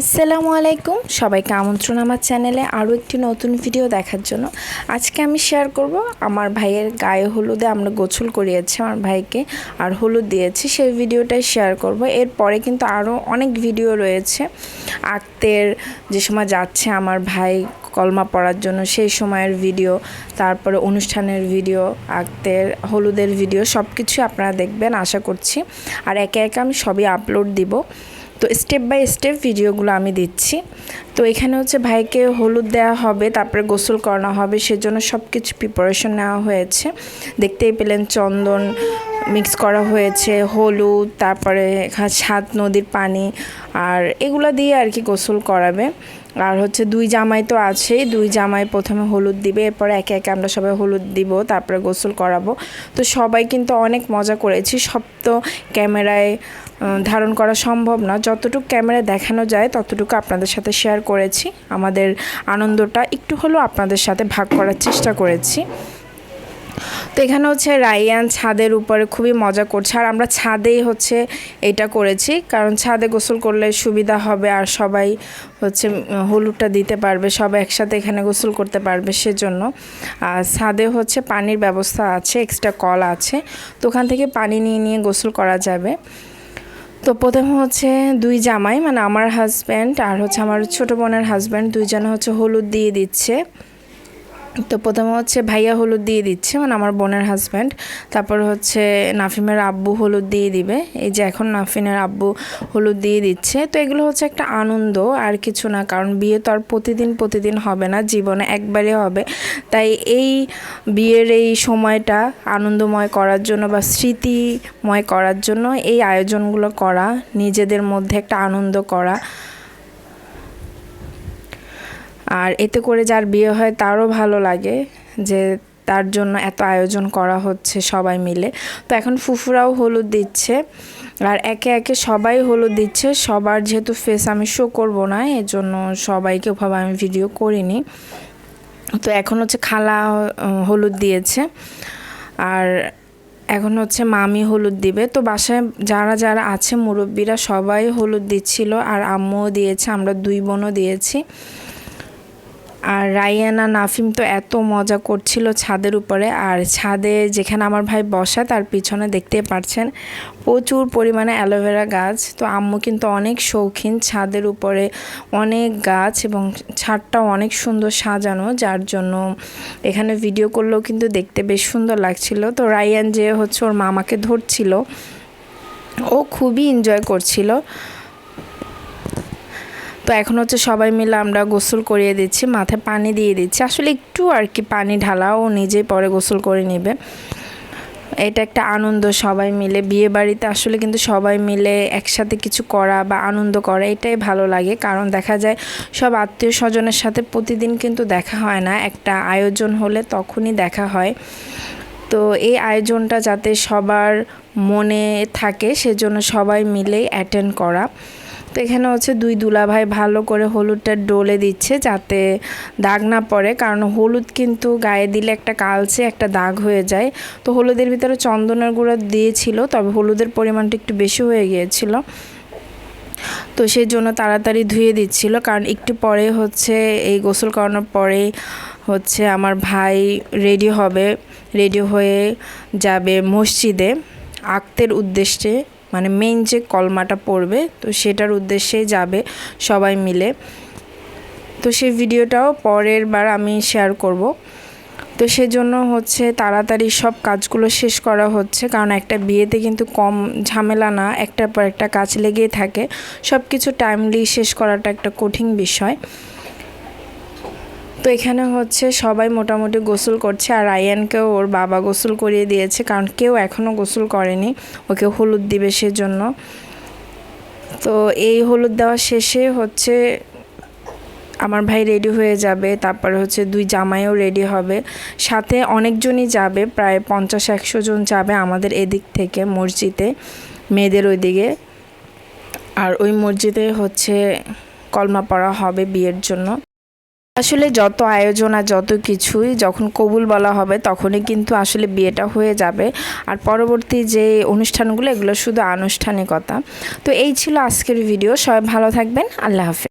আসসালামু আলাইকুম। সবাইকে আমন্ত্রণ আমার চ্যানেলে আরও একটি নতুন ভিডিও দেখার জন্য। আজকে আমি শেয়ার করব আমার ভাইয়ের গায়ে হলুদে আমরা গোছল করিয়েছি আমার ভাইকে আর হলুদ দিয়েছি, সেই ভিডিওটাই শেয়ার করব। এরপরে কিন্তু আরও অনেক ভিডিও রয়েছে। আক্তের যে সময় যাচ্ছে আমার ভাই কলমা পড়ার জন্য সেই সময়ের ভিডিও, তারপরে অনুষ্ঠানের ভিডিও আক্তের হলুদের ভিডিও সব কিছু আপনারা দেখবেন, আশা করছি। আর একে একে আমি সবই আপলোড দিব। তো স্টেপ বাই স্টেপ ভিডিওগুলো আমি দিচ্ছি। তো এখানে হচ্ছে ভাইকে হলুদ দেওয়া হবে, তারপরে গোসল করানো হবে, সেজন্য সব কিছু প্রিপারেশন নেওয়া হয়েছে। দেখতেই পেলেন চন্দন মিক্স করা হয়েছে, হলুদ, তারপরে সাত নদীর পানি, আর এগুলো দিয়ে আর কি গোসল করাবে। আর হচ্ছে দুই জামাই তো আছেই, দুই জামাই প্রথমে হলুদ দিবে, এরপরে একে একে আমরা সবাই হলুদ দিব, তারপরে গোসল করাবো। তো সবাই কিন্তু অনেক মজা করেছি, সব তো ক্যামেরায় ধারণ করা সম্ভব না। যতটুকু ক্যামেরায় দেখানো যায়, ততটুকু আপনাদের সাথে শেয়ার করেছি। আমাদের আনন্দটা একটু হলেও আপনাদের সাথে ভাগ করার চেষ্টা করেছি। এখানে হচ্ছে রাইয়ান ছাদের উপরে খুবই মজা করছে। আর আমরা ছাদেই হচ্ছে এটা করেছি, কারণ ছাদে গোসল করলে সুবিধা হবে আর সবাই হচ্ছে হলুদটা দিতে পারবে, সবাই একসাথে এখানে গোসল করতে পারবে সেজন্য। আর ছাদে হচ্ছে পানির ব্যবস্থা আছে এক্সট্রা কল আছে, তো ওখান থেকে পানি নিয়ে নিয়ে গোসল করা যাবে। তো প্রথম হচ্ছে দুই জামাই মানে আমার হাজব্যান্ড আর হচ্ছে আমার ছোটো বোনের হাজব্যান্ড দুইজনে হচ্ছে হলুদ দিয়ে দিচ্ছে। তো প্রথমে হচ্ছে ভাইয়া হলুদ দিয়ে দিচ্ছে মানে আমার বোনের হাজব্যান্ড তারপর হচ্ছে নাফিমের আব্বু হলুদ দিয়ে দিবে। এই যে এখন নাফিনের আব্বু হলুদ দিয়ে দিচ্ছে। তো এগুলো হচ্ছে একটা আনন্দ, আর কিছু না, কারণ বিয়ে তো আর প্রতিদিন প্রতিদিন হবে না, জীবনে একবারে হবে। তাই এই বিয়ের এই সময়টা আনন্দময় করার জন্য বা স্মৃতিময় করার জন্য এই আয়োজনগুলো করা, নিজেদের মধ্যে একটা আনন্দ করা। আর এতে করে যার বিয়ে হয় তারও ভালো লাগে যে তার জন্য এত আয়োজন করা হচ্ছে সবাই মিলে। তো এখন ফুফুরাও হলুদ দিচ্ছে আর একে একে সবাই হলুদ দিচ্ছে। সবার যেহেতু ফেস আমি শো করব না এর জন্য সবাইকে ওভাবে আমি ভিডিও করিনি। তো এখন হচ্ছে খালা হলুদ দিয়েছে আর এখন হচ্ছে মামি হলুদ দিবে। তো বাসায় যারা যারা আছে মুরব্বীরা সবাই হলুদ দিচ্ছিল আর আম্মুও দিয়েছে, আমরা দুই বোনও দিয়েছি। আর রাইয়ানা নাফিম তো এত মজা করছিল ছাদের উপরে। আর ছাদে যেখানে আমার ভাই বসা, তার পিছনে দেখতে পাচ্ছেন প্রচুর পরিমাণে অ্যালোভেরা গাছ। তো আম্মু কিন্তু অনেক শৌখিন, ছাদের উপরে অনেক গাছ এবং ছাদটা অনেক সুন্দর সাজানো, যার জন্য এখানে ভিডিও করলেও কিন্তু দেখতে বেশ সুন্দর লাগছিল। তো রাইয়ান যে হচ্ছে ওর মামাকে ধরছিল, ও খুবই এনজয় করছিল। তো এখন হচ্ছে সবাই মিলে আমরা গোসল করিয়ে দিচ্ছি, মাথায় পানি দিয়ে দিচ্ছি। আসলে একটু আর কি পানি ঢালা ও নিজেই পরে গোসল করে নেবে। এটা একটা আনন্দ সবাই মিলে। বিয়ে বাড়িতে আসলে কিন্তু সবাই মিলে একসাথে কিছু করা বা আনন্দ করা, এটাই ভালো লাগে। কারণ দেখা যায় সব আত্মীয় স্বজনের সাথে প্রতিদিন কিন্তু দেখা হয় না। একটা আয়োজন হলে তখনই দেখা হয়। তো এই আয়োজনটা যাতে সবার মনে থাকে, সেজন্য সবাই মিলেই অ্যাটেন্ড করা। তো এখানে হচ্ছে দুই দুলাভাই ভালো করে হলুদটা ডলে দিচ্ছে যাতে দাগ না পড়ে, কারণ হলুদ কিন্তু গায়ে দিলে একটা কালচে, একটা দাগ হয়ে যায়। তো হলুদের ভিতরে চন্দনের গুঁড়ো দিয়েছিল, তবে হলুদের পরিমাণটা একটু বেশি হয়ে গিয়েছিল। তো সেই জন্য তাড়াতাড়ি ধুয়ে দিচ্ছিল, কারণ একটু পরে হচ্ছে, এই গোসল করানোর পরে হচ্ছে আমার ভাই রেডি হবে, রেডি হয়ে যাবে মসজিদে। আক্তের উদ্দেশ্যে মানে মেইন যে কলমাটা পড়বে, তো সেটার উদ্দেশ্যেই যাবে সবাই মিলে। তো সেই ভিডিওটাও পরের বার আমি শেয়ার করব। তো সেজন্য হচ্ছে তাড়াতাড়ি সব কাজগুলো শেষ করা হচ্ছে, কারণ একটা বিয়েতে কিন্তু কম ঝামেলা না, একটার পর একটা কাজ লেগেই থাকে। সব কিছু টাইমলি শেষ করাটা একটা কঠিন বিষয়। তো এখানে হচ্ছে সবাই মোটামুটি গোসল করছে আর আয়ানকেও ওর বাবা গোসল করিয়ে দিয়েছে, কারণ কেউ এখনও গোসল করেনি, ওকে হলুদ দিবে সেজন্য। তো এই হলুদ দেওয়া শেষে হচ্ছে আমার ভাই রেডি হয়ে যাবে, তারপরে হচ্ছে দুই জামাইও রেডি হবে। সাথে অনেকজনই যাবে, প্রায় পঞ্চাশ একশো জন যাবে আমাদের এদিক থেকে মসজিদে, মেয়েদের ওইদিকে। আর ওই মসজিদে হচ্ছে কলমা পড়া হবে বিয়ের জন্য। আসলে যত আয়োজন আর যত কিছুই যখন কবুল বলা হবে, তখনই কিন্তু আসলে বিয়েটা হয়ে যাবে। আর পরবর্তী যে অনুষ্ঠানগুলো, এগুলো শুধু আনুষ্ঠানিকতা। তো এই ছিল আজকের ভিডিও। সবাই ভালো থাকবেন। আল্লাহ হাফেজ।